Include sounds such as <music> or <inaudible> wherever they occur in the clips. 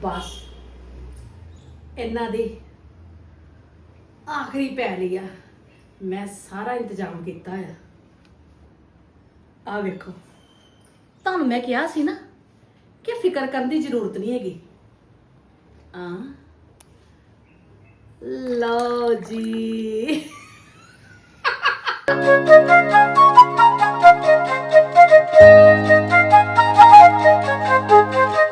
ਬਸ। ਇਹਨਾਂ ਦੀ ਆਖਰੀ ਪੈ ਪੈਰੀ ਆ। ਮੈਂ ਸਾਰਾ ਇੰਤਜ਼ਾਮ ਕੀਤਾ ਆ। ਆ ਵੇਖੋ। ਤੁਹਾਨੂੰ ਮੈਂ ਕਿਹਾ ਸੀ ਨਾ ਕਿ ਫਿਕਰ ਕਰਨ ਦੀ ਜ਼ਰੂਰਤ ਨਹੀਂ ਹੈਗੀ। ਆ ਲਓ ਜੀ। ਮੰਮਾ <laughs>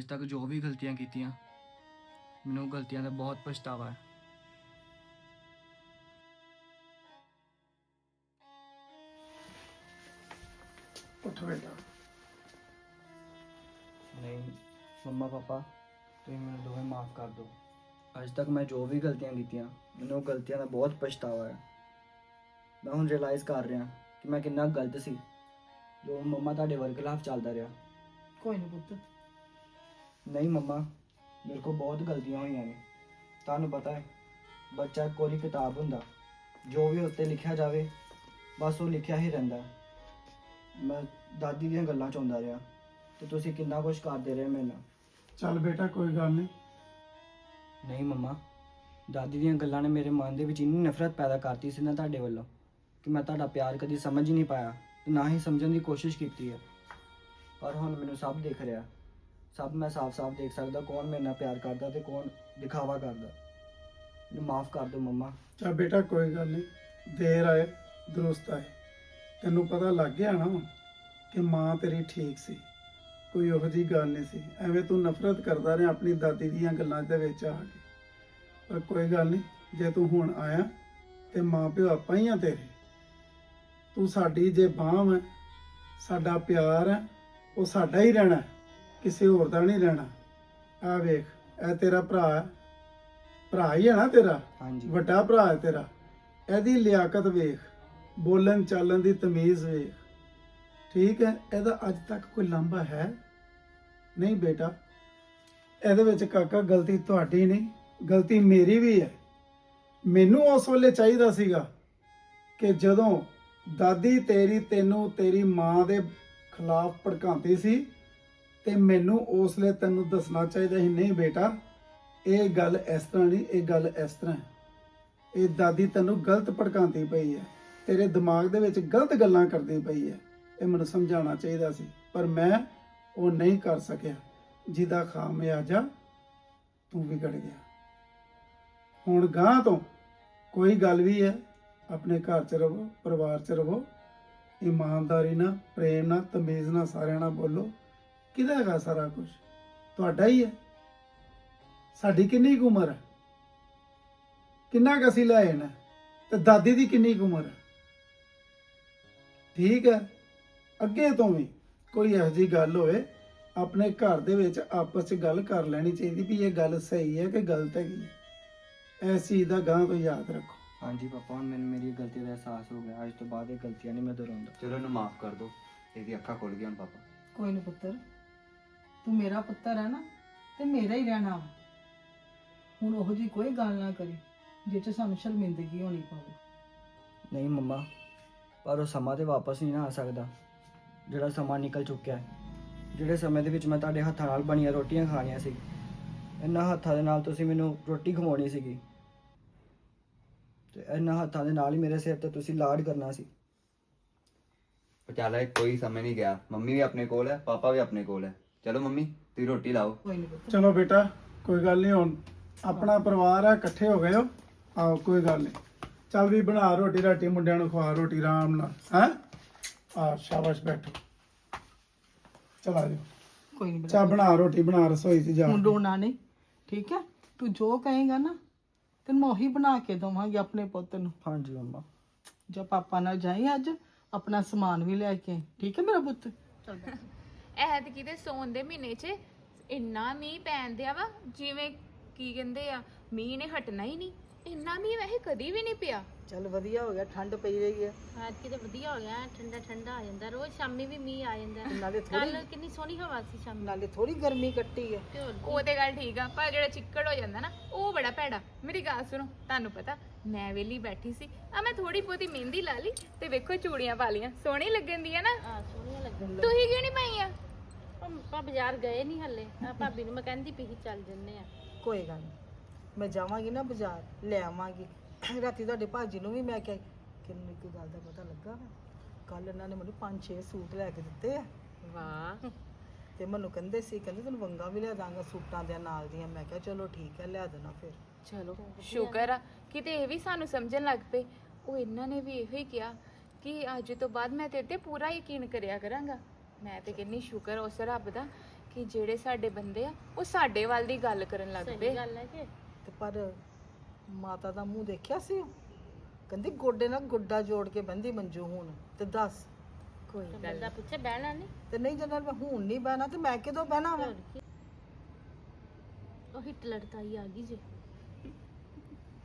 ਅੱਜ ਤੱਕ ਜੋ ਵੀ ਗਲਤੀਆਂ ਕੀਤੀਆਂ ਮੈਨੂੰ ਉਹ ਗਲਤੀਆਂ ਦਾ ਬਹੁਤ ਪਛਤਾਵਾ ਹੈ। ਉੱਠ ਬੇਟਾ। ਨਹੀਂ ਮੰਮਾ ਪਾਪਾ ਤੁਸੀਂ ਮੈਨੂੰ ਦੋਵੇਂ ਮਾਫ ਕਰ ਦਿਓ। ਅੱਜ ਤੱਕ ਮੈਂ ਜੋ ਵੀ ਗਲਤੀਆਂ ਕੀਤੀਆਂ ਮੈਨੂੰ ਉਹ ਗਲਤੀਆਂ ਦਾ ਬਹੁਤ ਪਛਤਾਵਾ ਹੈ। ਮੈਂ ਹੁਣ ਰਿਅਲਾਈਜ਼ ਕਰ ਰਿਹਾ ਕਿ ਮੈਂ ਕਿੰਨਾ ਗਲਤ ਸੀ ਜੋ ਮੰਮਾ ਤੁਹਾਡੇ ਵਰ ਖਿਲਾਫ ਚੱਲਦਾ ਰਿਹਾ। ਕੋਈ ਨਹੀਂ ਪੁੱਤ। ਨਹੀਂ ਮੰਮਾ ਮੇਰੇ ਕੋਲ ਬਹੁਤ ਗਲਤੀਆਂ ਹੋਈਆਂ ਨੇ। ਤੁਹਾਨੂੰ ਪਤਾ ਹੈ ਬੱਚਾ ਕੋਰੀ ਕਿਤਾਬ ਹੁੰਦਾ ਜੋ ਵੀ ਉੱਤੇ ਲਿਖਿਆ ਜਾਵੇ ਬਸ ਉਹ ਲਿਖਿਆ ਹੀ ਰਹਿੰਦਾ। ਮੈਂ ਦਾਦੀ ਦੀਆਂ ਗੱਲਾਂ ਚਾਹੁੰਦਾ ਰਿਹਾ ਤੇ ਤੁਸੀਂ ਕਿੰਨਾ ਕੁਝ ਕਰਦੇ ਰਹੇ ਮੇਰੇ ਨਾਲ। ਚੱਲ ਬੇਟਾ ਕੋਈ ਗੱਲ ਨਹੀਂ। ਨਹੀਂ ਮੰਮਾ ਦਾਦੀ ਦੀਆਂ ਗੱਲਾਂ ਨੇ ਮੇਰੇ ਮਨ ਦੇ ਵਿੱਚ ਇੰਨੀ ਨਫ਼ਰਤ ਪੈਦਾ ਕਰਤੀ ਸੀ ਨਾ ਤੁਹਾਡੇ ਵੱਲੋਂ ਕਿ ਮੈਂ ਤੁਹਾਡਾ ਪਿਆਰ ਕਦੀ ਸਮਝ ਹੀ ਨਹੀਂ ਪਾਇਆ ਤੇ ਨਾ ਹੀ ਸਮਝਣ ਦੀ ਕੋਸ਼ਿਸ਼ ਕੀਤੀ ਹੈ। ਪਰ ਹੁਣ ਮੈਨੂੰ ਸਭ ਦਿਖ ਰਿਹਾ। ਸਭ ਮੈਂ ਸਾਫ਼-ਸਾਫ਼ ਦੇਖ ਸਕਦਾ ਕੌਣ ਮੇਰੇ ਨਾਲ ਪਿਆਰ ਕਰਦਾ ਤੇ ਕੌਣ ਦਿਖਾਵਾ ਕਰਦਾ। ਮੈਨੂੰ ਮਾਫ ਕਰ ਦਿਓ ਮੰਮਾ। ਚੱਲ ਬੇਟਾ ਕੋਈ ਗੱਲ ਨਹੀਂ। ਦੇਰ ਆਏ ਦਰੁਸਤ ਆਏ। ਤੈਨੂੰ ਪਤਾ ਲੱਗ ਗਿਆ ਨਾ ਕਿ ਮਾਂ ਤੇਰੀ ਠੀਕ ਸੀ। ਕੋਈ ਉਹੋ ਜੀ ਗੱਲ ਨਹੀਂ ਸੀ। ਐਵੇਂ ਤੂੰ ਨਫ਼ਰਤ ਕਰਦਾ ਰਿਹਾ ਆਪਣੀ ਦਾਦੀ ਦੀਆਂ ਗੱਲਾਂ ਦੇ ਵਿੱਚ ਆ ਕੇ। ਪਰ ਕੋਈ ਗੱਲ ਨਹੀਂ ਜੇ ਤੂੰ ਹੁਣ ਆਇਆ ਤੇ ਮਾਂ ਪਿਓ ਆਪਾਂ ਹੀ ਆ ਤੇਰੇ। ਤੂੰ ਸਾਡੀ ਜੇ ਬਾਂਹ ਹੈ ਸਾਡਾ ਪਿਆਰ ਹੈ ਉਹ ਸਾਡਾ ਹੀ ਰਹਿਣਾ। ਹੈ, ਕਿਸੇ ਹੋਰ ਦਾ ਨਹੀਂ ਰਹਿਣਾ। ਆ ਵੇਖ ਇਹ ਤੇਰਾ ਭਰਾ ਹੈ। ਭਰਾ ਹੀ ਹੈ ਨਾ ਤੇਰਾ? ਹਾਂਜੀ। ਵੱਡਾ ਭਰਾ ਹੈ ਤੇਰਾ। ਇਹਦੀ ਲਿਆਕਤ ਵੇਖ ਬੋਲਣ ਚਾਲਣ ਦੀ ਤਮੀਜ਼ ਵੇਖ। ਠੀਕ ਹੈ ਇਹਦਾ ਅੱਜ ਤੱਕ ਕੋਈ ਲਾਂਭਾ ਹੈ? ਨਹੀਂ ਬੇਟਾ ਇਹਦੇ ਵਿੱਚ ਕਾਕਾ ਗਲਤੀ ਤੁਹਾਡੀ ਨਹੀਂ ਗਲਤੀ ਮੇਰੀ ਵੀ ਹੈ। ਮੈਨੂੰ ਉਸ ਵੇਲੇ ਚਾਹੀਦਾ ਸੀਗਾ ਕਿ ਜਦੋਂ ਦਾਦੀ ਤੇਰੀ ਤੈਨੂੰ ਤੇਰੀ ਮਾਂ ਦੇ ਖਿਲਾਫ ਭੜਕਾਉਂਦੀ ਸੀ ਤੇ ਮੈਨੂੰ ਉਸ ਵੇਲੇ ਤੈਨੂੰ ਦੱਸਣਾ ਚਾਹੀਦਾ ਸੀ, ਨਹੀਂ ਬੇਟਾ, ਇਹ ਗੱਲ ਇਸ ਤਰ੍ਹਾਂ ਨਹੀਂ, ਇਹ ਗੱਲ ਇਸ ਤਰ੍ਹਾਂ ਹੈ। ਇਹ ਦਾਦੀ ਤੈਨੂੰ ਗਲਤ ਭੜਕਾਉਂਦੀ ਪਈ ਹੈ, ਤੇਰੇ ਦਿਮਾਗ ਦੇ ਵਿੱਚ ਗਲਤ ਗੱਲਾਂ ਕਰਦੀ ਪਈ ਹੈ, ਇਹ ਮੈਨੂੰ ਸਮਝਾਉਣਾ ਚਾਹੀਦਾ ਸੀ, ਪਰ ਮੈਂ ਉਹ ਨਹੀਂ ਕਰ ਸਕਿਆ। ਜਿਹਦਾ ਖਾਮਿਆਜਾ ਤੂੰ ਵਿਗੜ ਗਿਆ। ਹੁਣ ਗਾਂ ਤੋਂ ਕੋਈ ਗੱਲ ਵੀ ਹੈ, ਆਪਣੇ ਘਰ 'ਚ ਰਹੋ ਪਰਿਵਾਰ 'ਚ ਰਹੋ ਇਮਾਨਦਾਰੀ ਨਾਲ, ਪ੍ਰੇਮ ਨਾਲ, ਤਮੀਜ਼ ਨਾਲ ਸਾਰਿਆਂ ਨਾਲ ਬੋਲੋ। ਕਿਹਦਾ ਹੈਗਾ ਸਾਰਾ ਕੁਝ ਤੁਹਾਡਾ ਹੀ ਹੈ। ਸਾਡੀ ਕਿੰਨੀ ਕੁ ਉਮਰ ਹੈ? ਕਿੰਨਾ ਕੁ ਅਸੀਂ ਲੈ ਆਣਾ ਤੇ ਦਾਦੀ ਦੀ ਕਿੰਨੀ ਕੁ ਉਮਰ ਹੈ? ਠੀਕ ਹੈ। ਅੱਗੇ ਤੋਂ ਵੀ ਕੋਈ ਇਹੋ ਜਿਹੀ ਗੱਲ ਹੋਵੇ ਆਪਣੇ ਘਰ ਦੇ ਵਿੱਚ ਆਪਸ 'ਚ ਗੱਲ ਕਰ ਲੈਣੀ ਚਾਹੀਦੀ ਵੀ ਇਹ ਗੱਲ ਸਹੀ ਹੈ ਕਿ ਗਲਤ ਹੈਗੀ ਹੈ। ਇਸ ਚੀਜ਼ ਦਾ ਗਾਂ ਤੋਂ ਯਾਦ ਰੱਖੋ। ਹਾਂਜੀ ਪਾਪਾ ਹੁਣ ਮੈਨੂੰ ਮੇਰੀ ਗਲਤੀ ਦਾ ਅਹਿਸਾਸ ਹੋ ਗਿਆ। ਅੱਜ ਤੋਂ ਬਾਅਦ ਇਹ ਗਲਤੀਆਂ ਨਹੀਂ ਮੈਂ ਦੁਹਰਾਉਂਦਾ। ਚਲੋ ਇਹਨੂੰ ਮਾਫ ਕਰ ਦਿਓ। ਇਹਦੀ ਅੱਖਾਂ ਖੁੱਲ ਗਈਆਂ ਹੁਣ ਪਾਪਾ। ਕੋਈ ਨਹੀਂ ਪੁੱਤਰ। ਤੂੰ ਮੇਰਾ ਪੁੱਤਰ ਹੈ ਨਾ ਤੇ ਮੇਰਾ ਹੀ ਰਹਿਣਾ ਵਾ। ਹੁਣ ਉਹੋ ਜੀ ਕੋਈ ਗੱਲ ਨਾ ਕਰੀ ਜਿਹ ਚ ਸਾਨੂੰ ਸ਼ਰਮਿੰਦਗੀ ਹੋਣੀ ਪਵੇ ਨਹੀਂ ਮੰਮਾ ਪਰ ਉਹ ਸਮਾਂ ਤੇ ਵਾਪਸ ਨਹੀਂ ਨਾ ਆ ਸਕਦਾ ਜਿਹੜਾ ਸਮਾਂ ਨਿਕਲ ਚੁੱਕਿਆ ਹੈ। ਜਿਹੜੇ ਸਮੇਂ ਦੇ ਵਿੱਚ ਮੈਂ ਤੁਹਾਡੇ ਹੱਥਾਂ ਨਾਲ ਬਣੀਆਂ ਰੋਟੀਆਂ ਖਾਣੀਆਂ ਸੀ ਇਹਨਾਂ ਹੱਥਾਂ ਦੇ ਨਾਲ ਤੁਸੀਂ ਮੈਨੂੰ ਰੋਟੀ ਖਵਾਉਣੀ ਸੀਗੀ। ਤੇ ਇਹਨਾਂ ਹੱਥਾਂ ਦੇ ਨਾਲ ਹੀ ਮੇਰੇ ਸਿਰ ਤੇ ਤੁਸੀਂ ਲਾਡ ਕਰਨਾ ਸੀ। ਇਹ ਕੋਈ ਸਮਝ ਨਹੀਂ ਗਿਆ। ਮੰਮੀ ਵੀ ਆਪਣੇ ਕੋਲ ਹੈ ਪਾਪਾ ਵੀ ਆਪਣੇ ਕੋਲ ਹੈ। ਚਲੋ ਮੰਮੀ ਤੁਸੀਂ ਰੋਟੀ ਲਾਓ। ਕੋਈ ਨਹੀਂ ਪੁੱਤਰ ਚਲੋ ਬੇਟਾ ਕੋਈ ਗੱਲ ਨਹੀਂ ਹੁਣ। ਆਪਣਾ ਪਰਿਵਾਰ ਆ ਇਕੱਠੇ ਹੋ ਗਏ ਹੋ। ਆਓ ਕੋਈ ਗੱਲ ਨਹੀਂ ਚੱਲ ਵੀ ਬਣਾ ਰੋਟੀ ਰਾਟੀ ਮੁੰਡਿਆਂ ਨੂੰ ਖਵਾ ਰੋਟੀ ਆਰਾਮ ਨਾਲ ਹੈ? ਆ ਸ਼ਾਬਾਸ਼ ਬੈਠੋ। ਚਲਾ ਜਾਓ। ਕੋਈ ਨਹੀਂ ਚਾਹ ਬਣਾ ਰੋਟੀ ਬਣਾ ਰਸੋਈ 'ਚ ਜਾ। ਹੁਣ ਰੋਣਾ ਨਹੀਂ ਠੀਕ ਹੈ? ਤੂੰ ਜੋ ਕਹੇਗਾ ਨਾ ਤੈਨੂੰ ਮੈਂ ਉਹੀ ਬਣਾ ਕੇ ਦਵਾਂਗੀ ਆਪਣੇ ਪੁੱਤ ਨੂੰ। ਹਾਂਜੀ ਮੰਮਾ। ਜੋ ਪਾਪਾ ਨਾਲ ਜਾਈ ਅੱਜ ਆਪਣਾ ਸਮਾਨ ਵੀ ਲੈ ਕੇ ਆਈ। ਠੀਕ ਹੈ ਮੇਰਾ ਪੁੱਤ? ਐਤਕੀ ਦੇ ਸੌਣ ਦੇ ਮਹੀਨੇ 'ਚ ਇੰਨਾ ਮੀਂਹ ਪੈਣ ਦਿਆ ਵਾ ਜਿਵੇਂ ਕੀ ਕਹਿੰਦੇ ਆ ਮੀਂਹ ਨੇ ਹਟਣਾ ਹੀ ਨਹੀਂ। ਇੰਨਾ ਮੀਂਹ ਵੈਸੇ ਕਦੀ ਵੀ ਨਹੀਂ ਪਿਆ। ਚੱਲ ਵਧੀਆ ਹੋ ਗਿਆ ਠੰਡ ਪਈ ਰਹੀ ਹੈ। ਅੱਜ ਕਿਤੇ ਵਧੀਆ ਹੋ ਗਿਆ ਠੰਡਾ ਠੰਡਾ ਆ ਜਾਂਦਾ ਰੋਜ਼ ਸ਼ਾਮੀ ਵੀ ਮੀਂਹ ਆ ਜਾਂਦਾ। ਨਾਲੇ ਕੱਲ ਥੋੜੀ ਕਿੰਨੀ ਸੋਹਣੀ ਹਵਾ ਸੀ ਸ਼ਾਮੀ। ਨਾਲੇ ਥੋੜੀ ਗਰਮੀ ਕੱਟੀ ਹੈ ਤੇ ਹੋਰ ਉਹ ਤੇ ਗੱਲ ਠੀਕ ਆ ਪਰ ਜਿਹੜਾ ਚਿੱਕੜ ਹੋ ਜਾਂਦਾ ਨਾ ਉਹ ਬੜਾ ਭੈੜਾ। ਮੇਰੀ ਗੱਲ ਸੁਣੋ ਤੁਹਾਨੂੰ ਪਤਾ ਮੈਂ ਵੇਲੀ ਬੈਠੀ ਸੀ। ਆ ਮੈਂ ਥੋੜੀ ਬਹੁਤੀ ਮਹਿੰਦੀ ਲਾ ਲਈ ਤੇ ਵੇਖੋ ਚੂੜੀਆਂ ਪਾ ਲੀਆਂ ਸੋਹਣੀ ਲੱਗਣ ਦੀ ਆ ਨਾ। ਆ ਸੋਹਣੀਆਂ ਲੱਗਣ ਤੁਸੀਂ ਕਿਉਂ ਨਹੀਂ ਪਾਈਆਂ? ਆਪਾਂ ਬਾਜ਼ਾਰ ਗਏ ਨਹੀਂ ਹੱਲੇ। ਆ ਭਾਬੀ ਨੂੰ ਮੈਂ ਕਹਿੰਦੀ ਪਈ ਸੀ ਚੱਲ ਜੰਨੇ ਆ। ਕੋਈ ਗੱਲ ਨਹੀਂ ਮੈਂ ਜਾਵਾਂਗੀ ਨਾ ਬਾਜ਼ਾਰ ਲੈ ਆਵਾਂਗੀ। ਰਾਤੀ ਤੁਹਾਡੇ ਭਾਜੀ ਨੂੰ ਵੀ ਮੈਂ ਕਿਹਾ ਕਿ ਮੈਨੂੰ ਇੱਕ ਗੱਲ ਦਾ ਪਤਾ ਲੱਗਾ ਕੱਲ ਇਹਨਾਂ ਨੇ ਮੈਨੂੰ ਪੰਜ ਛੇ ਸੂਟ ਲੈ ਕੇ ਦਿੱਤੇ ਆ। ਵਾਹ। ਤੇ ਮੈਨੂੰ ਕਹਿੰਦੇ ਸੀ ਕਹਿੰਦੇ ਤੈਨੂੰ ਵੰਗਾ ਵੀ ਲਿਆ ਦਾਂਗਾ ਸੂਟਾਂ ਦੇ ਨਾਲ ਦੀਆਂ। ਮੈਂ ਕਿਹਾ ਚਲੋ ਠੀਕ ਹੈ ਲਿਆ ਦੇਣਾ ਫਿਰ। ਚਲੋ ਸ਼ੁਕਰ ਆ। ਕਿਤੇ ਇਹ ਵੀ ਸਾਨੂੰ ਸਮਝਣ ਲੱਗ ਪਏ। ਉਹ ਇਹਨਾਂ ਨੇ ਵੀ ਇਹੋ ਹੀ ਕਿਹਾ ਕਿ ਅੱਜ ਤੋਂ ਬਾਅਦ ਮੈਂ ਤੇਰੇ ਤੇ ਪੂਰਾ ਯਕੀਨ ਕਰਿਆ ਕਰਾਂਗਾ। ਮੈਂ ਤੇ ਕਿੰਨੀ ਸ਼ੁਕਰ ਉਸ ਰੱਬ ਦਾ ਕਿ ਜਿਹੜੇ ਸਾਡੇ ਬੰਦੇ ਆ ਉਹ ਸਾਡੇ ਵੱਲ ਦੀ ਗੱਲ ਕਰਨ ਲੱਗ ਸਹੀ ਪਏ। ਗੱਲ ਹੈ ਕਿ? ਤੇ ਪਰ ਮਾਤਾ ਦਾ ਮੂੰਹ ਦੇਖਿਆ ਸੀ? ਕਹਿੰਦੀ ਗੋਡੇ ਨਾਲ ਗੋਡਾ ਜੋੜ ਕੇ ਬੰਦੀ ਮੰਜੂ ਹੁਣ ਤੇ ਦੱਸ। ਕੋਈ ਤੇ ਗੱਲ ਬੰਦਾ ਪੁੱਛੇ ਬਹਿਣਾ ਨਹੀਂ? ਤੇ ਨਹੀਂ ਜਨਰਲ ਮੈਂ ਹੁਣ ਨਹੀਂ ਬਹਿਣਾ ਤੇ ਮੈਂ ਕਿਦੋਂ ਬਹਿਣਾ ਵਾ? ਹੋਰ ਕੀ? ਉਹ ਹਿਟਲਰ ਤਾਈ ਆ ਗਈ ਜੇ।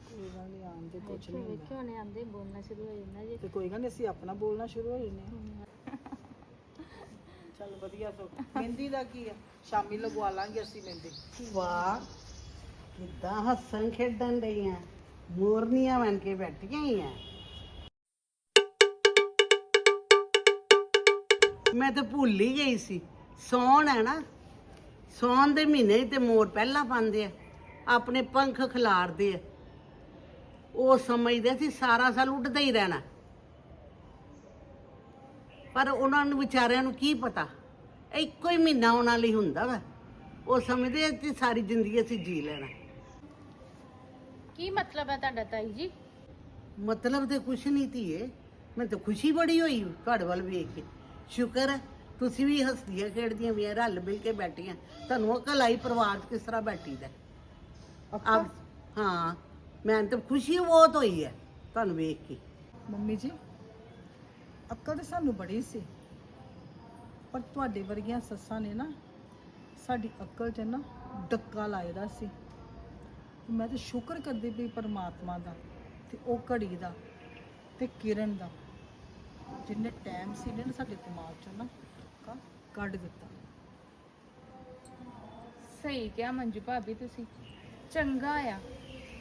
ਕੋਈ ਗੱਲ ਨਹੀਂ ਆਉਣ ਦੇ ਕੁਛ ਨਹੀਂ ਹੁੰਦਾ। ਵੇਖਿਓ ਨੇ ਆਂਦੇ ਬੋਲਣਾ ਸ਼ੁਰੂ ਹੋ ਜਾਂਦਾ ਜੇ। ਤੇ ਕੋਈ ਗੱਲ ਨਹੀਂ ਅਸੀਂ ਆਪਣਾ ਬੋਲਣਾ ਸ਼ੁਰੂ ਹੋ ਜਨੇ ਚੱਲ ਵਧੀਆ ਸੋ। ਮਹਿੰਦੀ ਦਾ ਕੀ ਆ? ਸ਼ਾਮੀ ਲਗਵਾ ਲਾਂਗੇ ਅਸੀਂ ਮਹਿੰਦੀ। ਵਾਹ, ਕਿੱਦਾਂ ਹੱਸਣ ਖੇਡਣ ਰਹੀਆਂ ਮੋਰਨੀਆਂ ਬਣ ਕੇ ਬੈਠੀਆਂ ਹੀ ਆ। ਮੈਂ ਤਾਂ ਭੁੱਲ ਹੀ ਗਈ ਸੀ। ਸੌਣ ਹੈ ਨਾ। ਸੌਣ ਦੇ ਮਹੀਨੇ 'ਚ ਤੇ ਮੋਰ ਪਹਿਲਾਂ ਪਾਉਂਦੇ ਆ। ਆਪਣੇ ਪੰਖ ਖਿਲਾਰਦੇ ਆ। ਉਹ ਸਮਝਦੇ ਸੀ ਸਾਰਾ ਸਾਲ ਉੱਡਦਾ ਹੀ ਰਹਿਣਾ। ਪਰ ਉਹਨਾਂ ਨੂੰ ਵਿਚਾਰਿਆਂ ਨੂੰ ਕੀ ਪਤਾ? ਇੱਕੋ ਹੀ ਮਹੀਨਾ ਉਹਨਾਂ ਲਈ ਹੁੰਦਾ ਵਾ। ਉਹ ਸਮਝਦੇ ਆ ਕਿ ਸਾਰੀ ਜ਼ਿੰਦਗੀ ਅਸੀਂ ਜੀ ਲੈਣਾ। ਕੀ ਮਤਲਬ ਹੈ ਤੁਹਾਡਾ ਤਾਈ ਜੀ? ਮਤਲਬ ਤੇ ਕੁਛ ਨਹੀਂ ਧੀਏ। ਮੈਨੂੰ ਤਾਂ ਖੁਸ਼ੀ ਬੜੀ ਹੋਈ ਤੁਹਾਡੇ ਵੱਲ ਵੇਖ ਕੇ। ਸ਼ੁਕਰ ਹੈ ਤੁਸੀਂ ਵੀ ਹੱਸਦੀਆਂ ਖੇਡਦੀਆਂ ਵੀ ਰਲ ਮਿਲ ਕੇ ਬੈਠੀਆਂ। ਤੁਹਾਨੂੰ ਅਕਲ ਆਈ ਪਰਿਵਾਰ 'ਚ ਕਿਸ ਤਰ੍ਹਾਂ ਬੈਠੀ ਦਾ। ਅਬ ਹਾਂ ਮੈਨੂੰ ਤਾਂ ਖੁਸ਼ੀ ਬਹੁਤ ਹੋਈ ਹੈ ਤੁਹਾਨੂੰ ਵੇਖ ਕੇ। ਮੰਮੀ ਜੀ ਅਕਲ ਤਾਂ ਸਾਨੂੰ ਬੜੀ ਸੀ। ਪਰ ਤੁਹਾਡੇ ਵਰਗੀਆਂ ਸੱਸਾਂ ਨੇ ਨਾ ਸਾਡੀ ਅਕਲ 'ਚ ਨਾ ਡੱਕਾ ਲਾਇਦਾ ਸੀ। ਮੈਂ ਤਾਂ ਸ਼ੁਕਰ ਕਰਦੀ ਪਈ ਪਰਮਾਤਮਾ ਦਾ ਤੇ ਉਹ ਘੜੀ ਦਾ ਤੇ ਕਿਰਨ ਦਾ। ਜਿੰਨੇ ਟਾਈਮ ਸੀ ਨੇ ਸਾਡੇ ਦਿਮਾਗ 'ਚੋਂ ਨਾ ਕ- ਕੱਢ ਦਿੱਤਾ। ਸਹੀ ਕਿਹਾ ਮੰਜੂ ਭਾਬੀ ਤੁਸੀਂ। ਚੰਗਾ ਆ।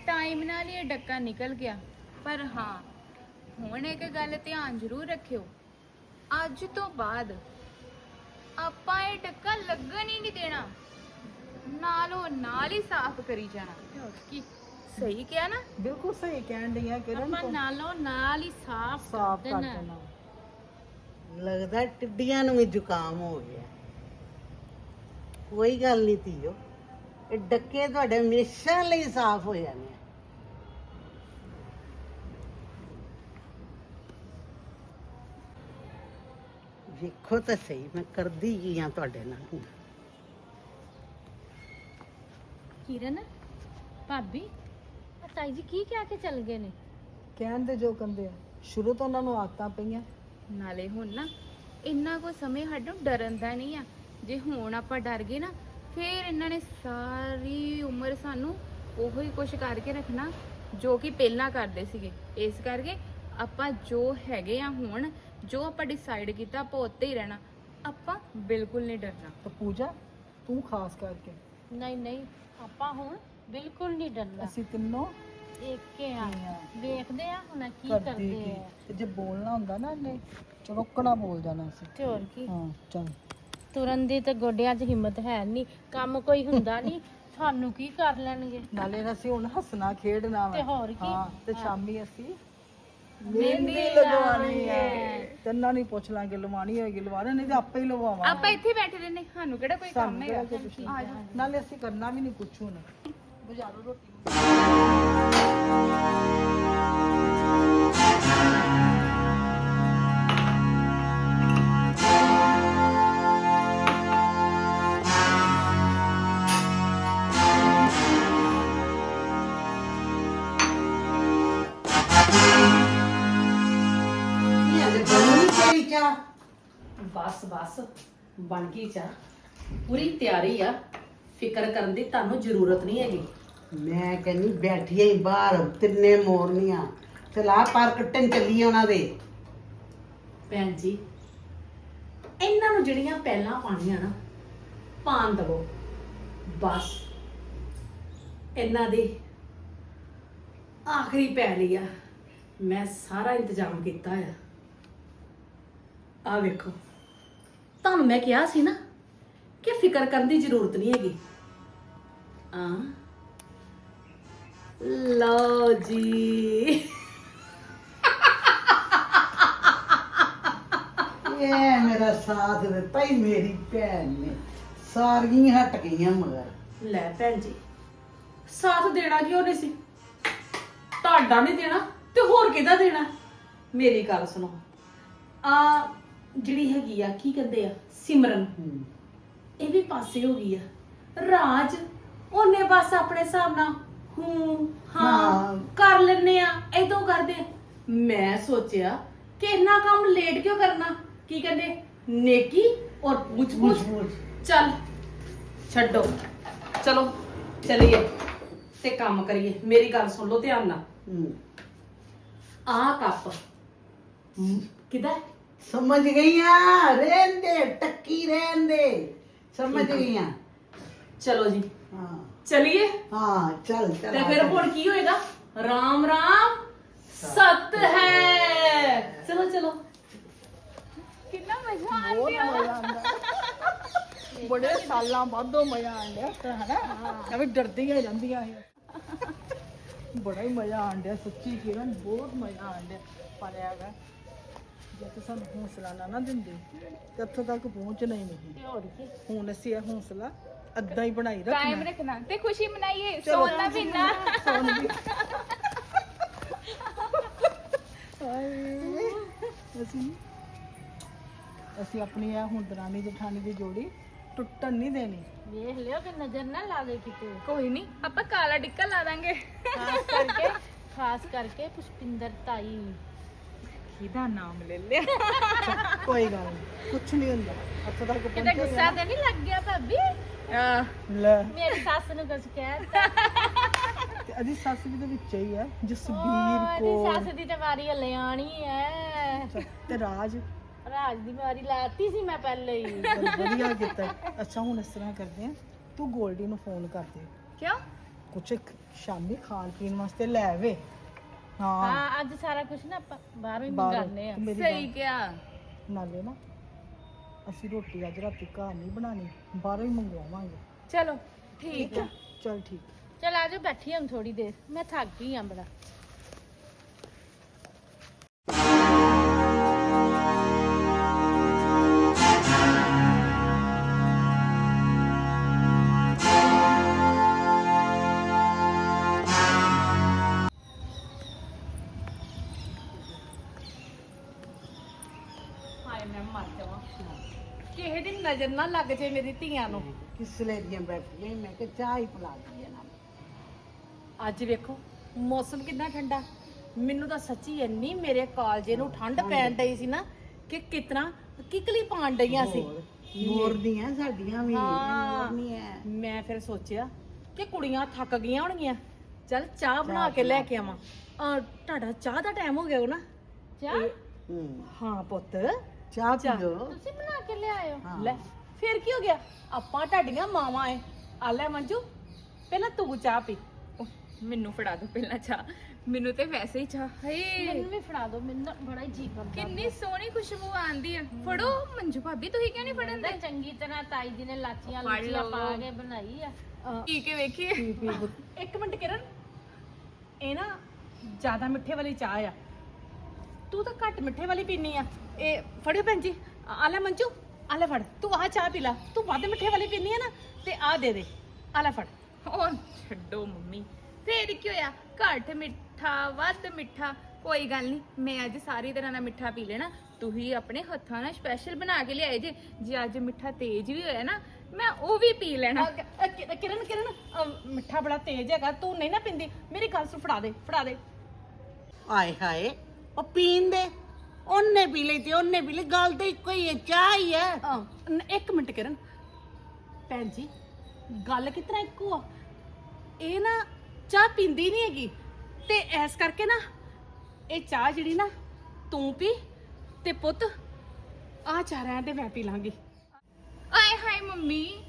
ਟਾਈਮ ਨਾਲ ਹੀ ਇਹ ਡੱਕਾ ਨਿਕਲ ਗਿਆ। ਪਰ ਹਾਂ ਹੁਣ ਇੱਕ ਗੱਲ ਧਿਆਨ ਜ਼ਰੂਰ ਰੱਖਿਓ। ਅੱਜ ਤੋਂ ਬਾਅਦ ਆਪਾਂ ਇਹ ਡੱਕਾ ਲੱਗਣ ਹੀ ਨਹੀਂ ਦੇਣਾ। ਨਾਲੋਂ ਨਾਲ ਹੀ ਸਾਫ਼ ਕਰੀ ਜਾਣਾ। ਕੀ? ਸਹੀ ਕਿਹਾ ਨਾ? ਬਿਲਕੁਲ ਸਹੀ ਕਹਿਣ ਡਈ ਆ ਕਿਰਨ ਆਪਾਂ ਤੂੰ। ਨਾਲੋਂ ਨਾਲ ਹੀ ਸਾਫ਼ ਸਾਫ਼ ਕਰ ਕਰ ਦੇਣਾ। ਦੇਣਾ। ਲੱਗਦਾ ਟਿੱਡੀਆਂ ਨੂੰ ਵੀ ਜ਼ੁਕਾਮ ਹੋ ਗਿਆ। ਕੋਈ ਗੱਲ ਨਹੀਂ ਧੀਓ। ਇਹ ਡੱਕੇ ਤੁਹਾਡੇ ਹਮੇਸ਼ਾ ਲਈ ਸਾਫ਼ ਹੋ ਜਾਣੇ ਆ। ਵੇਖੋ ਤਾਂ ਸਹੀ ਮੈਂ ਕਰਦੀ ਕੀ ਆ ਤੁਹਾਡੇ ਨਾਲ। ਕਿਰਨ ਭਾਬੀ ਆ ਤਾਈ ਜੀ ਕੀ ਕਹਿ ਕੇ ਚੱਲ ਗਏ ਨੇ? ਕਹਿਣ ਦੇ ਜੋ ਕੰਦੇ ਆ ਸ਼ੁਰੂ ਤੋਂ ਉਹਨਾਂ ਨੂੰ ਆਦਤਾਂ ਪਈਆਂ। ਨਾਲੇ ਹੁਣ ਨਾ ਇੰਨਾ ਕੋ ਸਮੇਂ ਸਾਨੂੰ ਡਰਨ ਦਾ ਨਹੀਂ ਆ। ਜੇ ਹੁਣ ਆਪਾਂ ਡਰ ਗਏ ਨਾ ਫੇਰ ਇਹਨਾਂ ਨੇ ਸਾਰੀ ਉਮਰ ਸਾਨੂੰ ਉਹੋ ਹੀ ਕੁਛ ਕਰਕੇ ਰੱਖਣਾ ਜੋ ਕਿ ਪਹਿਲਾਂ ਕਰਦੇ ਸੀਗੇ। ਇਸ ਕਰਕੇ ਆਪਾਂ ਜੋ ਹੈਗੇ ਆ ਹੁਣ ਜੋ ਆਪਾਂ ਡਿਸਾਈਡ ਕੀਤਾ ਆਪਾਂ ਉੱਤੇ ਹੀ ਰਹਿਣਾ। ਆਪਾਂ ਬਿਲਕੁਲ ਨਹੀਂ ਡਰਨਾ। ਤੇ ਪੂਜਾ ਤੂੰ ਖਾਸ ਕਰਕੇ। ਨਹੀਂ ਨਹੀਂ ਆਪਾਂ ਹੁਣ ਬਿਲਕੁਲ ਨਹੀਂ ਡਰਨਾ। ਅਸੀਂ ਤਿੰਨੋਂ ਦੇਖ ਆ। ਵੇਖਦੇ ਆ ਹੁਣ ਕੀ ਕਰਦੀ ਆ। ਤੇ ਜੇ ਬੋਲਣਾ ਹੁੰਦਾ ਨਾ ਇਹਨੇ ਚੜੋਕਣਾ ਬੋਲ ਜਾਣਾ ਸੀ ਤੇ ਹੋਰ ਕੀ। ਹਾਂ ਚੱਲ। ਤੁਰਨ ਦੀ ਤੇ ਗੋਡਿਆਂ 'ਚ ਹਿੰਮਤ ਹੈ ਨਹੀਂ। ਕੰਮ ਕੋਈ ਹੁੰਦਾ ਨਹੀਂ। ਸਾਨੂੰ ਕੀ ਕਰ ਲੈਣਗੇ? ਨਾਲੇ ਅਸੀਂ ਹੁਣ ਹੱਸਣਾ ਖੇਡਣਾ ਵਾ। ਤੇ ਹੋਰ ਕੀ? ਹਾਂ ਤੇ ਸ਼ਾਮੀ ਅਸੀਂ ਮਹਿੰਦੀ ਲਗਵਾਉਣੀ ਹੈ ਤੈਨਾਂ ਨਹੀਂ ਪੁੱਛ ਲਾਂਗੇ ਲਵਾਣੀ ਹੋਏਗੀ ਲਵਾ ਨਹੀਂ ਤੇ ਆਪੇ ਹੀ ਲਵਾਵਾਂਗੇ। ਆਪਾਂ ਇੱਥੇ ਬੈਠੇ ਰਹਿੰਦੇ ਸਾਨੂੰ ਕਿਹੜਾ ਕੋਈ ਕੰਮ ਹੈਗਾ। ਆ ਜਾਓ ਨਾਲੇ ਅਸੀਂ ਕਰਨਾ ਵੀ ਨਹੀਂ ਕੁਛ ਹੁਣ। ਬਾਜ਼ਾਰੋਂ ਰੋਟੀ। ਚਾਹ ਬਸ ਬਸ। ਬਣ ਗਈ ਚਾਹ। ਪੂਰੀ ਤਿਆਰੀ ਆ। ਫਿਕਰ ਕਰਨ ਦੀ ਤੁਹਾਨੂੰ ਜ਼ਰੂਰਤ ਨਹੀਂ ਹੈਗੀ। ਮੈਂ ਕਹਿੰਨੀ ਬੈਠੀਆਂ ਹੀ ਬਾਹਰ ਤਿੰਨੇ ਮੋਰਨੀਆਂ। ਚਲਾ ਪਰ ਕੱਟਣ ਚੱਲੀ ਉਹਨਾਂ ਦੇ। ਭੈਣ ਜੀ ਇਹਨਾਂ ਨੂੰ ਜਿਹੜੀਆਂ ਪਹਿਲਾਂ ਪਾਣੀਆਂ ਨਾ ਪਾਣ ਦਵੋ। ਬਸ। ਇਹਨਾਂ ਦੀ ਆਖਰੀ ਪੈ ਲਈ ਆ। ਮੈਂ ਸਾਰਾ ਇੰਤਜ਼ਾਮ ਕੀਤਾ ਆ। ਆ ਵੇਖੋ। ਤੁਹਾਨੂੰ ਮੈਂ ਕਿਹਾ ਸੀ ਨਾ ਕਿ ਫਿਕਰ ਕਰਨ ਦੀ ਜ਼ਰੂਰਤ ਨਹੀਂ ਹੈਗੀ। ਆ ਲਓ ਜੀ। ਇਹ ਮੇਰਾ ਸਾਥ ਦਿੱਤਾ ਹੀ ਮੇਰੀ ਭੈਣ ਨੇ। ਸਾਰੀਆਂ ਹਟ ਗਈਆਂ ਮਗਰ। ਲੈ ਭੈਣ ਜੀ ਸਾਥ ਦੇਣਾ ਕਿਉਂ ਨਹੀਂ ਸੀ? ਤੁਹਾਡਾ ਨਹੀਂ ਦੇਣਾ ਤੇ ਹੋਰ ਕਿਹਦਾ ਦੇਣਾ? ਮੇਰੀ ਗੱਲ ਸੁਣੋ। ਆ ਜਿਹੜੀ ਹੈਗੀ ਆ ਕੀ ਕਹਿੰਦੇ ਆ ਸਿਮਰਨ। ਇਹ ਵੀ ਪਾਸੇ ਹੋ ਗਈ ਆ। ਰਾਜ ਉਹਨੇ ਬਸ ਆਪਣੇ ਹਿਸਾਬ ਨਾਲ ਹੂੰ ਹਾਂ ਹਾਂ। ਕਰ ਲੈਨੇ ਆ ਇਦੋਂ ਕਰਦੇ ਆ। ਮੈਂ ਸੋਚਿਆ ਕਿ ਇੰਨਾ ਕੰਮ ਲੇਟ ਕਿਉਂ ਕਰਨਾ? ਕੀ ਕਹਿੰਦੇ? ਨੇਕੀ ਔਰ ਪੁੱਛ ਪੁੱਛ ਚੱਲ ਛੱਡੋ। ਚਲੋ ਚਲੀਏ ਤੇ ਕੰਮ ਕਰੀਏ। ਮੇਰੀ ਗੱਲ ਸੁਣ ਲਓ ਧਿਆਨ ਨਾਲ। ਹੂੰ। ਆਹ ਕੱਪ। ਕਿਦਾ ਸਮਝ ਗਈਆਂ ਰਹਿਣ ਦੇ ਟੱਕੀ ਰਹਿਣ ਦੇ ਸਮਝ ਗਈਆਂ ਚਲੋ ਜੀ ਹਾਂ ਚਲਿਏ ਹਾਂ ਚੱਲ ਚੱਲ ਤੇ ਆ ਫਿਰ ਜਾ। ਹੁਣ ਕੀ ਹੋਏਗਾ ਰਾਮ ਰਾਮ ਸਤ ਹੈ ਚਲੋ ਚਲੋ ਕਿੰਨਾ ਮਜ਼ਾ ਬਹੁਤ ਆਉਂਦਾ ਮਜ਼ਾ ਆਉਂਦਾ ਬੜੇ ਸਾਲਾਂ ਬਾਅਦੋਂ ਮਜ਼ਾ ਆਉਂਦਾ ਹਨਾ ਐਵੇਂ ਡਰਦੀਆਂ ਹੀ ਰਹਿੰਦੀਆਂ ਇਹ ਬੜਾ ਹੀ ਮਜ਼ਾ ਆਉਂਦਾ ਸੱਚੀ ਜੇ ਤੁਸੀਂ ਸਾਨੂੰ ਹੌਸਲਾ ਨਾ ਨਾ ਦਿੰਦੇ ਤੇ ਇੱਥੋਂ ਤੱਕ ਪਹੁੰਚਣਾ ਹੀ ਨਹੀਂ ਹੁਣ ਅਸੀਂ ਇਹ ਹੌਸਲਾ ਅੱਧਾ ਹੀ ਬਣਾਈ ਕਾਇਮ ਰੱਖਣਾ ਰੱਖਣਾ ਤੇ ਖੁਸ਼ੀ ਮਨਾਈਏ ਚਲੋ। ਸੋਨਾ ਪੀਣਾ ਹਾਏ, ਅਸੀਂ ਅਸੀਂ ਆਪਣੀ ਇਹ ਹੁਣ ਦਰਾਨੀ ਜਠਾਣੀ ਦੀ ਜੋੜੀ ਟੁੱਟਣ ਨਹੀਂ ਦੇਣੀ। ਵੇਖ ਲਿਓ ਕਿ ਨਜ਼ਰ ਨਾ ਲਾ ਦੇ ਕਿਤੇ। ਕੋਈ ਨਹੀਂ ਆਪਾਂ ਕਾਲਾ ਟਿੱਕਾ ਲਾ ਦਾਂਗੇ। ਖਾਸ ਕਰਕੇ ਖਾਸ ਕਰਕੇ ਪੁਸ਼ਪਿੰਦਰ ਤਾਈ। ਕਿਹਦਾ ਨਾਮ ਲੈ ਲਿਆ? ਕੋਈ ਗੱਲ ਨਹੀਂ ਕੁਛ ਨਹੀਂ ਹੁੰਦਾ। ਇੱਥੋਂ ਤੱਕ ਕਿਤੇ ਪਹੁੰਚੇ ਗੁੱਸਾ ਤੇ ਨਹੀਂ ਲੱਗ ਗਿਆ ਭਾਬੀ? ਲੈ। ਮੇਰੀ ਸੱਸ ਨੂੰ ਕੁਝ ਕਹਿ ਦਿੱਤਾ। ਤੇ ਅਦੀ ਸੱਸ ਵੀ ਦੇ ਵਿੱਚ ਹੀ ਹੈ ਜਸਬੀਰ ਉਹਦੀ ਕੌਰ। ਸੱਸ ਦੀ ਤੇ ਵਾਰੀ ਹਲੇ ਆਣੀ ਹੈ ਤੇ ਰਾਜ? ਰਾਜ ਦੀ ਵਾਰੀ ਲਾਤੀ ਸੀ ਮੈਂ ਪਹਿਲੇ ਹੀ। ਵਧੀਆ ਕੀਤਾ। ਅੱਛਾ ਹੁਣ ਇਸ ਤਰ੍ਹਾਂ ਕਰਦੇ ਆ ਤੂੰ ਗੋਲਡੀ ਨੂੰ ਫੋਨ ਕਰ ਦੇ। ਕਿਉਂ? ਕੁਛ ਸ਼ਾਮੀ ਖਾਣ ਪੀਣ ਵਾਸਤੇ ਲੈ ਆਵੇ। ਹਾਂ। ਹਾਂ ਅੱਜ ਸਾਰਾ ਕੁਝ ਨਾ ਆਪਾਂ ਬਾਹਰੋਂ ਹੀ ਬਾਹਰੋਂ। ਮੰਗਾਨੇ ਆ। ਤੇ ਮੇਰੀ ਸਹੀ ਕਿਹਾ। ਨਾਲੇ ਨਾ ਅਸੀਂ ਰੋਟੀ ਅੱਜ ਰਾਤੀ ਘਰ ਨਹੀਂ ਬਣਾਣੀ ਬਾਹਰੋਂ ਹੀ ਮੰਗਵਾਵਾਂਗੇ। ਚਲੋ ਠੀਕ ਆ। ਚਲ ਠੀਕ। ਚਲ ਆਜੋ ਬੈਠੀ ਹਾਂ ਥੋੜੀ ਦੇਰ। ਮੈਂ ਥੱਕ ਗਈ ਆਂ ਬੜਾ। ਨਜ਼ਰ ਨਾ ਲੱਗ ਜੇ ਮੇਰੀ ਧੀਆਂ ਨੂੰ। ਕਿਸਲੇ ਦੀਆਂ ਬੈਠੀਆਂ ਮੈਂ ਕਿ ਚਾਹ ਹੀ ਪਿਲਾ ਦਈਏ ਨਾ ਅੱਜ ਵੇਖੋ ਮੌਸਮ ਕਿੰਨਾ ਠੰਡਾ। ਮੈਨੂੰ ਤਾਂ ਸੱਚੀ ਇੰਨੀ ਮੇਰੇ ਕਾਲਜੇ ਨੂੰ ਠੰਡ ਪੈਣ ਡਈ ਸੀ ਨਾ ਕਿ ਕਿਤਨਾ ਕਿਕਲੀ ਪਾਣ ਡਈਆਂ ਸੀ। ਮੋਰਨੀਆਂ ਸਾਡੀਆਂ ਵੀ ਹਾਂ। ਮੋਰਨੀਆਂ ਮੈਂ ਫਿਰ ਸੋਚਿਆ ਕਿ ਕੁੜੀਆਂ ਥੱਕ ਗਈਆਂ ਹੋਣਗੀਆਂ। ਚਲ ਚਾਹ ਬਣਾ ਕੇ ਲੈ ਕੇ ਆਵਾਂ। ਤੁਹਾਡਾ ਚਾਹ ਦਾ ਟਾਈਮ ਹੋ ਗਿਆ ਹੋ ਨਾ ਚਾਹ? ਹੂੰ ਹਾਂ ਪੁੱਤ। ਚਾਹ ਚਾਹ ਪੀਓ ਤੁਸੀਂ ਬਣਾ ਕੇ ਲਿਆਇਓ। ਹਾਂ। ਲੈ ਫਿਰ ਕੀ ਹੋ ਗਿਆ? ਆਪਾਂ ਤੁਹਾਡੀਆਂ ਮਾਵਾਂ ਐ। ਆ ਲੈ ਮੰਜੂ ਪਹਿਲਾਂ ਤੂੰ ਚਾਹ ਪੀ। ਉਹ, ਮੈਨੂੰ ਫੜਾ ਦਿਓ ਪਹਿਲਾਂ ਚਾਹ। ਮੈਨੂੰ ਤੇ ਵੈਸੇ ਹੀ ਚਾਹ। ਹਾਏ। ਮੈਨੂੰ ਵੀ ਫੜਾ ਦਿਓ ਮੈਨੂੰ ਨਾ ਬੜਾ ਹੀ ਜੀ ਕਰਦਾ ਕਿੰਨੀ ਸੋਹਣੀ ਖੁਸ਼ਬੂ ਆਂਦੀ ਆ ਫੜੋ ਮੰਜੂ ਭਾਬੀ ਤੁਸੀਂ ਕਿਉਂ ਨਹੀਂ ਫੜਨ ਕਹਿੰਦਾ ਦੇ? ਚੰਗੀ ਤਰ੍ਹਾਂ ਤਾਈ ਜੀ ਨੇ ਲਾਚੀਆਂ ਫੜ ਲੂਚੀਆਂ ਲਓ। ਪਾ ਕੇ ਬਣਾਈ ਆ। ਪੀ ਕੇ ਵੇਖੀਏ। ਇੱਕ ਮਿੰਟ ਕਿਰਨ ਇਹ ਨਾ ਜ਼ਿਆਦਾ ਮਿੱਠੇ ਵਾਲੀ ਚਾਹ ਆ। ਤੂੰ ਤਾਂ ਘੱਟ ਮਿੱਠੇ ਵਾਲੀ ਪੀਨੀ ਆ। ਇਹ ਫੜਿਓ ਭੈਣ ਜੀ। ਆ ਲੈ ਮੰਜੂ ਆ ਲੈ ਫੜ। ਤੂੰ ਆਹ ਚਾਹ ਪੀ ਲੈ। ਤੂੰ ਵੱਧ ਮਿੱਠੇ ਵਾਲੀ ਪੀਨੀ ਆ ਨਾ ਤੇ ਆ ਦੇ ਦੇ। ਆ ਲੈ ਫੜ। ਉਹ ਛੱਡੋ ਮੰਮੀ। ਫੇਰ ਕੀ ਹੋਇਆ? ਘੱਟ ਮਿੱਠਾ ਵੱਧ ਮਿੱਠਾ ਕੋਈ ਗੱਲ ਨਹੀਂ ਮੈਂ ਅੱਜ ਸਾਰੀ ਤਰ੍ਹਾਂ ਦਾ ਮਿੱਠਾ ਪੀ ਲੈਣਾ। ਤੁਸੀਂ ਆਪਣੇ ਹੱਥਾਂ ਨਾਲ ਸਪੈਸ਼ਲ ਬਣਾ ਕੇ ਲਿਆਏ ਜੇ। ਜੇ ਅੱਜ ਮਿੱਠਾ ਤੇਜ਼ ਵੀ ਹੋਇਆ ਨਾ ਮੈਂ ਉਹ ਵੀ ਪੀ ਲੈਣਾ। ਅ, ਅ, ਕਿ- ਕਿਰਨ ਕਿਰਨ ਅ, ਮਿੱਠਾ ਬੜਾ ਤੇਜ਼ ਹੈਗਾ। ਤੂੰ ਨਹੀਂ ਨਾ ਪਿੰਦੀ। ਮੇਰੀ ਗੱਲ ਸੁਣ ਫੜਾ ਦੇ ਫੜਾ ਦੇ। ਆਏ ਹਾਏ। ਉਹ ਪੀਣ ਦੇ। ਉਹਨੇ ਪੀ ਲਈ ਤੇ ਉਹਨੇ ਪੀ ਲਈ। ਗੱਲ ਤੇ ਇੱਕੋ ਹੀ ਹੈ ਚਾਹ ਹੀ ਹੈ। ਨ- ਇੱਕ ਮਿੰਟ ਕਿਰਨ। ਭੈਣ ਜੀ ਗੱਲ ਕਿਤਨਾ ਇੱਕੋ ਆ। ਇਹ ਨਾ ਚਾਹ ਪੀਂਦੀ ਨਹੀਂ ਹੈਗੀ। ਤੇ ਐਸ ਕਰਕੇ ਨਾ ਇਹ ਚਾਹ ਜਿਹੜੀ ਨਾ ਤੂੰ ਪੀ ਤੇ ਪੁੱਤ ਆ ਚਾਹ ਤੇ ਮੈਂ ਪੀ ਲਾਂਗੀ। ਆਏ ਹਾਏ ਮੰਮੀ।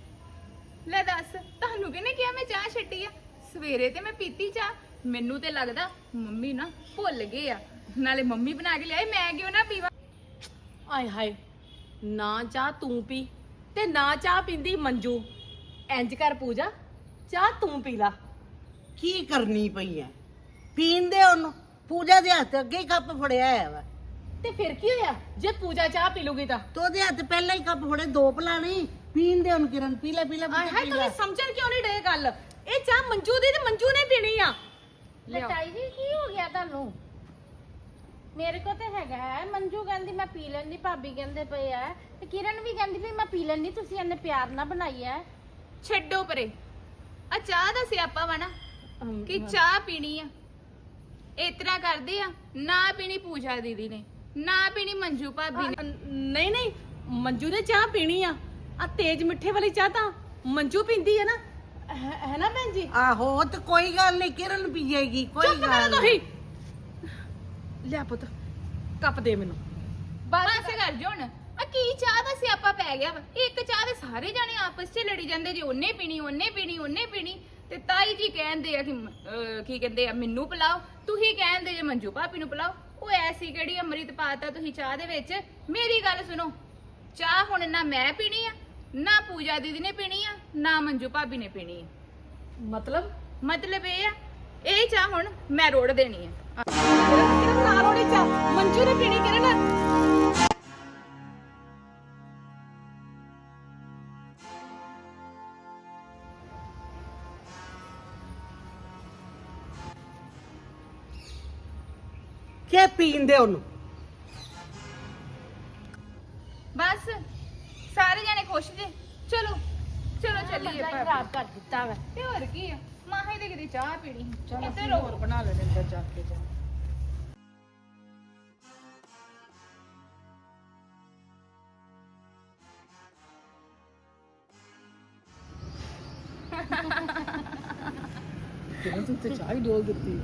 ਲੈ ਦੱਸ ਤੁਹਾਨੂੰ ਕਿਹਨੇ ਕਿਹਾ ਮੈਂ ਚਾਹ ਛੱਡੀ ਆ? ਸਵੇਰੇ ਤੇ ਮੈਂ ਪੀਤੀ ਚਾਹ। ਮੈਨੂੰ ਤੇ ਲੱਗਦਾ ਮੰਮੀ ਨਾ ਭੁੱਲ ਗਏ ਆ। ਨਾਲੇ ਮੰਮੀ ਬਣਾ ਕੇ ਲਿਆਏ ਮੈਂ ਕਿਉਂ ਨਾ ਪੀਵਾਂ? ਆਏ ਹਾਏ ਨਾ ਚਾਹ ਤੂੰ ਪੀ ਤੇ ਨਾ ਚਾਹ ਪੀਂਦੀ ਮੰਜੂ। ਇੰਜ ਕਰ ਪੂਜਾ ਚਾਹ ਤੂੰ ਪੀ ਲਾ। ਕੀ ਕਰਨੀ ਪਈ ਐ? ਪੀਣ ਦੇ ਉਹਨੂੰ ਪੂਜਾ ਦੇ ਹੱਥ ਅੱਗੇ ਹੀ ਕੱਪ ਫੜਿਆ ਹੈ ਵਾ। ਤੇ ਫਿਰ ਕੀ ਹੋਇਆ? ਜੇ ਪੂਜਾ ਚਾਹ ਪੀ ਲੂਗੀ ਤਾਂ। ਤੇ ਉਹਦੇ ਹੱਥ ਪਹਿਲਾਂ ਹੀ ਕੱਪ ਫੜੇ ਦੋ ਪਲਾਣੀ ਪੀਣ ਦੇ ਉਹਨੂੰ ਕਿਰਨ ਪੀ ਲੈ ਪੀ ਲੈ ਆਏ ਪੁੱਤ, ਹਾਏ ਪੀ ਲੈ। ਤੁਸੀਂ ਸਮਝਣ ਕਿਉਂ ਨਹੀਂ ਡੇ ਗੱਲ? ਇਹ ਚਾਹ ਮੰਜੂ ਦੀ ਤੇ ਮੰਜੂ ਨੇ ਪੀਣੀ ਆ। ਲਟਾਈ ਜੀ ਕੀ ਹੋ ਗਿਆ ਤੁਹਾਨੂੰ? ਮੇਰੇ ਕੋ ਤੇ ਹੈਗਾ ਹੈ। ਮੰਜੂ ਕਹਿੰਦੀ ਮੈਂ ਪੀ ਲੈਂਦੀ ਭਾਬੀ ਕਹਿੰਦੇ ਪਏ ਆ। ਤੇ ਕਿਰਨ ਵੀ ਕਹਿੰਦੀ ਵੀ ਮੈਂ ਪੀ ਲੈਂਦੀ ਤੁਸੀਂ ਇਹਨੇ ਪਿਆਰ ਨਾਲ ਬਣਾਈ ਹੈ। ਛੱਡੋ ਪਰੇ। ਆ ਚਾਹ ਦਾ ਸਿਆਪਾ ਵਾ ਨਾ। ਕਿ ਚਾਹ ਪੀਣੀ ਆ। ਇਤਨਾ ਕਰਦੇ ਆ ਨਾ ਪੀਣੀ ਪੂਜਾ ਦੀਦੀ ਨੇ ਨਾ ਪੀਣੀ ਮੰਜੂ ਭਾਬੀ ਨੇ। ਨਹੀਂ ਨਹੀਂ ਮੰਜੂ ਨੇ ਚਾਹ ਪੀਣੀ ਆ। ਆ ਤੇਜ ਮਿੱਠੇ ਵਾਲੀ ਚਾਹ ਤਾਂ ਮੰਜੂ ਪੀਂਦੀ ਹੈ ਨਾ। ਹੈ ਨਾ ਭੈਣ ਜੀ? ਆਹੋ ਤੇ ਕੋਈ ਗੱਲ ਨਹੀਂ ਕਿਰਨ ਪੀਏਗੀ ਕੋਈ ਚੁੱਪ ਕਰੋ ਗੱਲ ਨੀ। ਤੁਸੀਂ। ਲਿਆ ਪੁੱਤ ਕੱਪ ਦੇ ਮੈਨੂੰ। ਬਸ ਕਰ ਜੋਣ ਆ ਕੀ ਚਾਹ ਦਾ ਸਿਆਪਾ ਪੈ ਗਿਆ ਵਾ? ਇੱਕ ਚਾਹ ਦੇ ਸਾਰੇ ਜਾਣੇ ਆਪਸ 'ਚ ਲੜੀ ਜਾਂਦੇ ਜੀ ਉਹਨੇ ਪੀਣੀ ਉਹਨੇ ਪੀਣੀ ਉਹਨੇ ਪੀਣੀ। ਤੇ ਤਾਈ ਜੀ ਕਹਿੰਦੇ ਆ ਕਿ ਮ- ਅਹ ਕੀ ਕਹਿੰਦੇ ਆ ਮੈਨੂੰ ਪਿਲਾਓ ਤੁਸੀਂ ਕਹਿੰਦੇ ਜੇ ਮੰਜੂ ਭਾਪੀ ਨੂੰ ਪਿਲਾਓ। ਉਹ ਐਸੀ ਕਿਹੜੀ ਅੰਮ੍ਰਿਤ ਪਾਤਾ ਤੁਸੀਂ ਚਾਹ ਦੇ ਵਿੱਚ? ਮੇਰੀ ਗੱਲ ਸੁਣੋ ਚਾਹ ਹੁਣ ਨਾ ਮੈਂ ਪੀਣੀ ਆ ਨਾ ਪੂਜਾ ਦੀਦੀ ਨੇ ਪੀਣੀ ਆ ਨਾ ਮੰਜੂ ਭਾਬੀ ਨੇ ਪੀਣੀ ਆ। ਮਤਲਬ? ਮਤਲਬ ਇਹ ਆ ਇਹ ਚਾਹ ਹੁਣ ਮੈਂ ਰੋੜ ਦੇਣੀ ਆ। ਕਿਰਨ ਕਿ ਪੀਣ ਦੇ ਉਹਨੂੰ? ਬਸ ਸਾਰੇ ਜਾਣੇ ਖੁਸ਼ ਜੇ। ਚਲੋ ਚਲੋ ਚੱਲੀਏ। ਖਰਾਬ ਕਰ ਦਿੱਤਾ ਵਾ। ਤੇ ਹੋਰ ਕੀ ਆ? ਮਾਹੀ ਦੇ ਕਿਤੇ ਚਾਹ ਪੀਣੀ ਚਲੋ। ਹੋਰ ਬਣਾ ਲੈਣੇ ਅੰਦਰ ਜਾ ਕੇ ਜਾ। ਡੋਲ ਦਿੱਤੀ